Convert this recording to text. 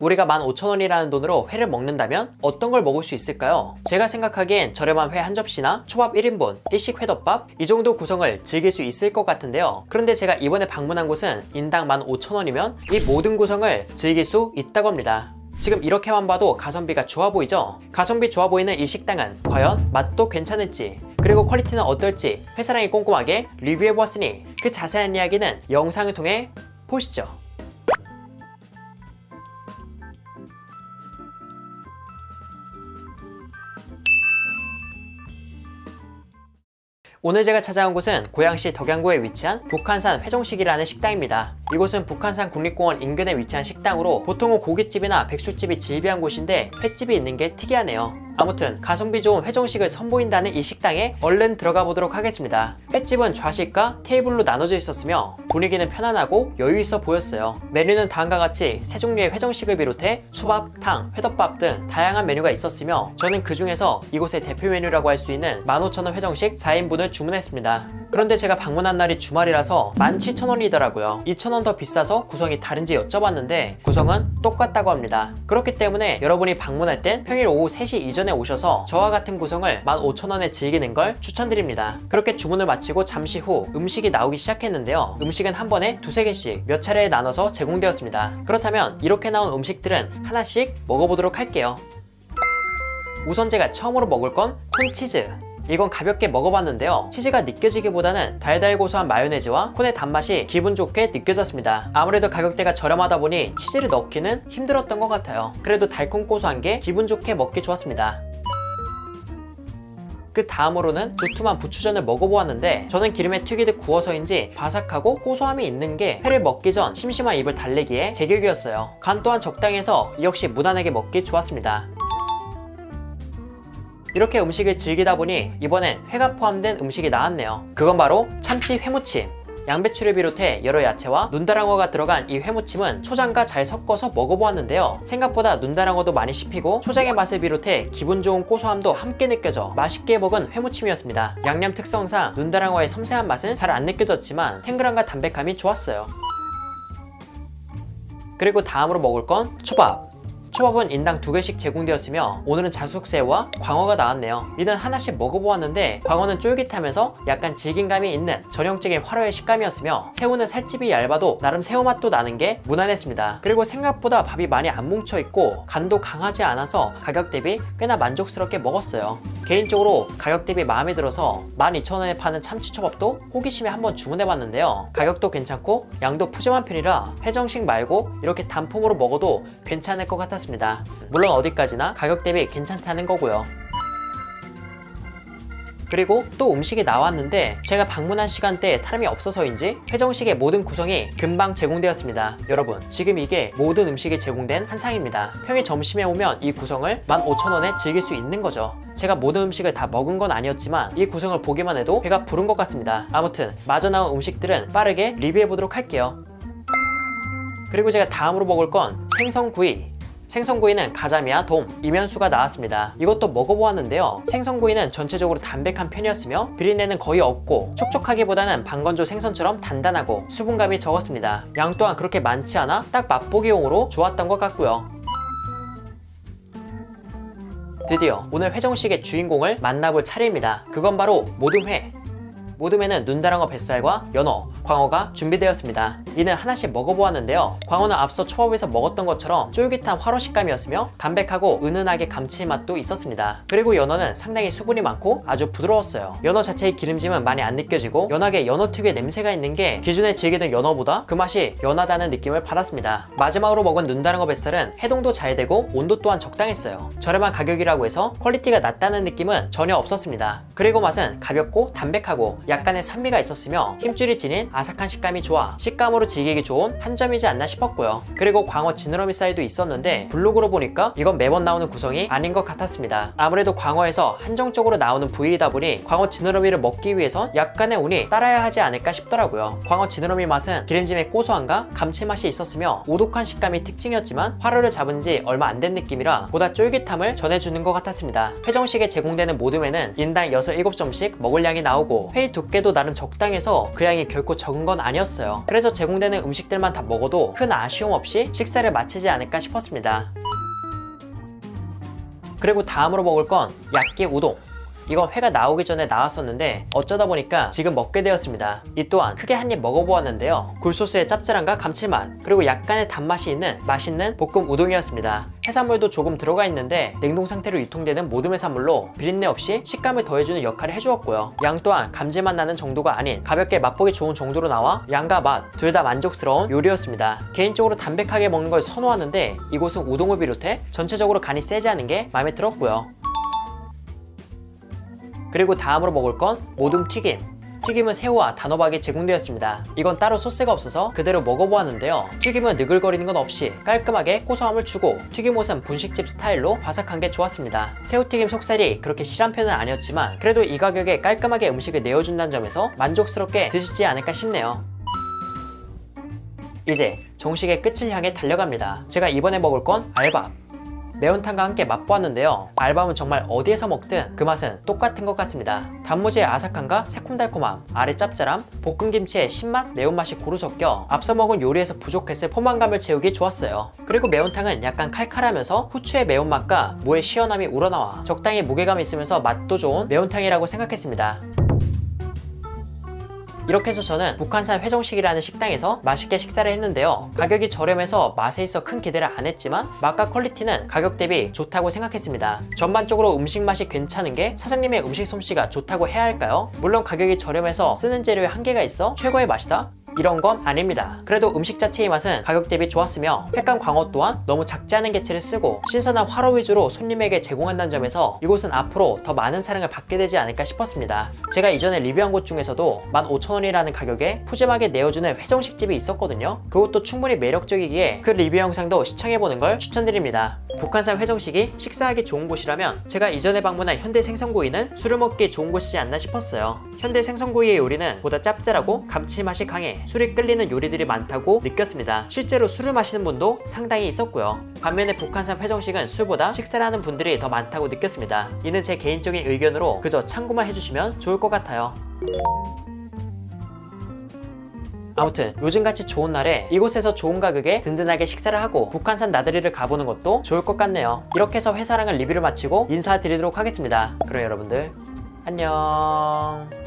우리가 15,000원이라는 돈으로 회를 먹는다면 어떤 걸 먹을 수 있을까요? 제가 생각하기엔 저렴한 회 한 접시나 초밥 1인분, 일식 회덮밥 이 정도 구성을 즐길 수 있을 것 같은데요. 그런데 제가 이번에 방문한 곳은 인당 15,000원이면 이 모든 구성을 즐길 수 있다고 합니다. 지금 이렇게만 봐도 가성비가 좋아 보이죠? 가성비 좋아 보이는 이 식당은 과연 맛도 괜찮을지 그리고 퀄리티는 어떨지 회사랑이 꼼꼼하게 리뷰해 보았으니 그 자세한 이야기는 영상을 통해 보시죠. 오늘 제가 찾아온 곳은 고양시 덕양구에 위치한 북한산 회정식이라는 식당입니다. 이곳은 북한산 국립공원 인근에 위치한 식당으로 보통은 고깃집이나 백숙집이 즐비한 곳인데 횟집이 있는 게 특이하네요. 아무튼 가성비 좋은 회정식을 선보인다는 이 식당에 얼른 들어가 보도록 하겠습니다. 횟집은 좌식과 테이블로 나눠져 있었으며 분위기는 편안하고 여유 있어 보였어요. 메뉴는 다음과 같이 세 종류의 회정식을 비롯해 수밥, 탕, 회덮밥 등 다양한 메뉴가 있었으며 저는 그 중에서 이곳의 대표 메뉴라고 할 수 있는 15,000원 회정식 4인분을 주문했습니다. 그런데 제가 방문한 날이 주말이라서 17,000원이더라고요. 2,000원 더 비싸서 구성이 다른지 여쭤봤는데 구성은 똑같다고 합니다. 그렇기 때문에 여러분이 방문할 땐 평일 오후 3시 이전에 오셔서 저와 같은 구성을 15,000원에 즐기는 걸 추천드립니다. 그렇게 주문을 마치고 잠시 후 음식이 나오기 시작했는데요. 음식은 한 번에 두세 개씩 몇 차례에 나눠서 제공되었습니다. 그렇다면 이렇게 나온 음식들은 하나씩 먹어보도록 할게요. 우선 제가 처음으로 먹을 건 콘치즈. 이건 가볍게 먹어봤는데요. 치즈가 느껴지기보다는 달달 고소한 마요네즈와 콘의 단맛이 기분 좋게 느껴졌습니다. 아무래도 가격대가 저렴하다 보니 치즈를 넣기는 힘들었던 것 같아요. 그래도 달콤 고소한 게 기분 좋게 먹기 좋았습니다. 그 다음으로는 두툼한 부추전을 먹어보았는데 저는 기름에 튀기듯 구워서인지 바삭하고 고소함이 있는 게 회를 먹기 전 심심한 입을 달래기에 제격이었어요. 간 또한 적당해서 역시 무난하게 먹기 좋았습니다. 이렇게 음식을 즐기다 보니 이번엔 회가 포함된 음식이 나왔네요. 그건 바로 참치 회무침. 양배추를 비롯해 여러 야채와 눈다랑어가 들어간 이 회무침은 초장과 잘 섞어서 먹어보았는데요. 생각보다 눈다랑어도 많이 씹히고 초장의 맛을 비롯해 기분 좋은 고소함도 함께 느껴져 맛있게 먹은 회무침이었습니다. 양념 특성상 눈다랑어의 섬세한 맛은 잘 안 느껴졌지만 탱글함과 담백함이 좋았어요. 그리고 다음으로 먹을 건 초밥. 초밥은 인당 두 개씩 제공되었으며 오늘은 자숙새우와 광어가 나왔네요. 이는 하나씩 먹어보았는데 광어는 쫄깃하면서 약간 질긴감이 있는 전형적인 화로의 식감이었으며 새우는 살집이 얇아도 나름 새우 맛도 나는 게 무난했습니다. 그리고 생각보다 밥이 많이 안 뭉쳐 있고 간도 강하지 않아서 가격 대비 꽤나 만족스럽게 먹었어요. 개인적으로 가격 대비 마음에 들어서 12,000원에 파는 참치초밥도 호기심에 한번 주문해봤는데요. 가격도 괜찮고 양도 푸짐한 편이라 회정식 말고 이렇게 단품으로 먹어도 괜찮을 것 같았습니다. 물론 어디까지나 가격 대비 괜찮다는 거고요. 그리고 또 음식이 나왔는데 제가 방문한 시간대에 사람이 없어서인지 회정식의 모든 구성이 금방 제공되었습니다. 여러분 지금 이게 모든 음식이 제공된 한상입니다. 평일 점심에 오면 이 구성을 15,000원에 즐길 수 있는 거죠. 제가 모든 음식을 다 먹은 건 아니었지만 이 구성을 보기만 해도 배가 부른 것 같습니다. 아무튼 마저 나온 음식들은 빠르게 리뷰해 보도록 할게요. 그리고 제가 다음으로 먹을 건 생선구이. 생선구이는 가자미와 돔, 이면수가 나왔습니다. 이것도 먹어보았는데요. 생선구이는 전체적으로 담백한 편이었으며 비린내는 거의 없고 촉촉하기보다는 방건조 생선처럼 단단하고 수분감이 적었습니다. 양 또한 그렇게 많지 않아 딱 맛보기용으로 좋았던 것 같고요. 드디어 오늘 회정식의 주인공을 만나볼 차례입니다. 그건 바로 모둠회. 모둠에는 눈다랑어 뱃살과 연어, 광어가 준비되었습니다. 이는 하나씩 먹어보았는데요. 광어는 앞서 초밥에서 먹었던 것처럼 쫄깃한 화로 식감이었으며 담백하고 은은하게 감칠맛도 있었습니다. 그리고 연어는 상당히 수분이 많고 아주 부드러웠어요. 연어 자체의 기름짐은 많이 안 느껴지고 연하게 연어 특유의 냄새가 있는 게 기존에 즐기던 연어보다 그 맛이 연하다는 느낌을 받았습니다. 마지막으로 먹은 눈다랑어 뱃살은 해동도 잘 되고 온도 또한 적당했어요. 저렴한 가격이라고 해서 퀄리티가 낮다는 느낌은 전혀 없었습니다. 그리고 맛은 가볍고 담백하고 약간의 산미가 있었으며 힘줄이 지닌 아삭한 식감이 좋아 식감으로 즐기기 좋은 한 점이지 않나 싶었고요. 그리고 광어 지느러미 사이도 있었는데 블로그로 보니까 이건 매번 나오는 구성이 아닌 것 같았습니다. 아무래도 광어에서 한정적으로 나오는 부위이다 보니 광어 지느러미를 먹기 위해선 약간의 운이 따라야 하지 않을까 싶더라고요. 광어 지느러미 맛은 기름짐의 고소함과 감칠맛이 있었으며 오독한 식감이 특징이었지만 화로를 잡은 지 얼마 안 된 느낌이라 보다 쫄깃함을 전해주는 것 같았습니다. 회정식에 제공되는 모둠에는 인당 6, 7점씩 먹을 양이 나오고 회의 두 두께도 나름 적당해서 그 양이 결코 적은 건 아니었어요. 그래서 제공되는 음식들만 다 먹어도 큰 아쉬움 없이 식사를 마치지 않을까 싶었습니다. 그리고 다음으로 먹을 건 야끼 우동. 이건 회가 나오기 전에 나왔었는데 어쩌다 보니까 지금 먹게 되었습니다. 이 또한 크게 한 입 먹어보았는데요. 굴소스의 짭짤함과 감칠맛 그리고 약간의 단맛이 있는 맛있는 볶음 우동이었습니다. 해산물도 조금 들어가 있는데 냉동 상태로 유통되는 모든 해산물로 비린내 없이 식감을 더해주는 역할을 해주었고요. 양 또한 감질맛 나는 정도가 아닌 가볍게 맛보기 좋은 정도로 나와 양과 맛 둘 다 만족스러운 요리였습니다. 개인적으로 담백하게 먹는 걸 선호하는데 이곳은 우동을 비롯해 전체적으로 간이 세지 않은 게 마음에 들었고요. 그리고 다음으로 먹을 건 모둠 튀김. 튀김은 새우와 단호박이 제공되었습니다. 이건 따로 소스가 없어서 그대로 먹어보았는데요. 튀김은 느글거리는 건 없이 깔끔하게 고소함을 주고 튀김옷은 분식집 스타일로 바삭한 게 좋았습니다. 새우튀김 속살이 그렇게 실한 편은 아니었지만 그래도 이 가격에 깔끔하게 음식을 내어준다는 점에서 만족스럽게 드시지 않을까 싶네요. 이제 정식의 끝을 향해 달려갑니다. 제가 이번에 먹을 건 알밥. 매운탕과 함께 맛보았는데요. 알밤은 정말 어디에서 먹든 그 맛은 똑같은 것 같습니다. 단무지의 아삭함과 새콤달콤함, 알의 짭짤함, 볶음김치의 신맛, 매운맛이 고루 섞여 앞서 먹은 요리에서 부족했을 포만감을 채우기 좋았어요. 그리고 매운탕은 약간 칼칼하면서 후추의 매운맛과 무의 시원함이 우러나와 적당히 무게감이 있으면서 맛도 좋은 매운탕이라고 생각했습니다. 이렇게 해서 저는 북한산 회정식이라는 식당에서 맛있게 식사를 했는데요. 가격이 저렴해서 맛에 있어 큰 기대를 안 했지만 맛과 퀄리티는 가격 대비 좋다고 생각했습니다. 전반적으로 음식 맛이 괜찮은 게 사장님의 음식 솜씨가 좋다고 해야 할까요? 물론 가격이 저렴해서 쓰는 재료에 한계가 있어 최고의 맛이다? 이런 건 아닙니다. 그래도 음식 자체의 맛은 가격 대비 좋았으며 횟감 광어 또한 너무 작지 않은 개체를 쓰고 신선한 화로 위주로 손님에게 제공한다는 점에서 이곳은 앞으로 더 많은 사랑을 받게 되지 않을까 싶었습니다. 제가 이전에 리뷰한 곳 중에서도 15,000원이라는 가격에 푸짐하게 내어주는 회정식 집이 있었거든요. 그것도 충분히 매력적이기에 그 리뷰 영상도 시청해보는 걸 추천드립니다. 북한산 회정식이 식사하기 좋은 곳이라면 제가 이전에 방문한 현대 생선구이는 술을 먹기 좋은 곳이지 않나 싶었어요. 현대 생선구이의 요리는 보다 짭짤하고 감칠맛이 강해 술이 끌리는 요리들이 많다고 느꼈습니다. 실제로 술을 마시는 분도 상당히 있었고요. 반면에 북한산 회정식은 술보다 식사를 하는 분들이 더 많다고 느꼈습니다. 이는 제 개인적인 의견으로 그저 참고만 해주시면 좋을 것 같아요. 아무튼 요즘같이 좋은 날에 이곳에서 좋은 가격에 든든하게 식사를 하고 북한산 나들이를 가보는 것도 좋을 것 같네요. 이렇게 해서 회사랑을 리뷰를 마치고 인사드리도록 하겠습니다. 그럼 여러분들 안녕.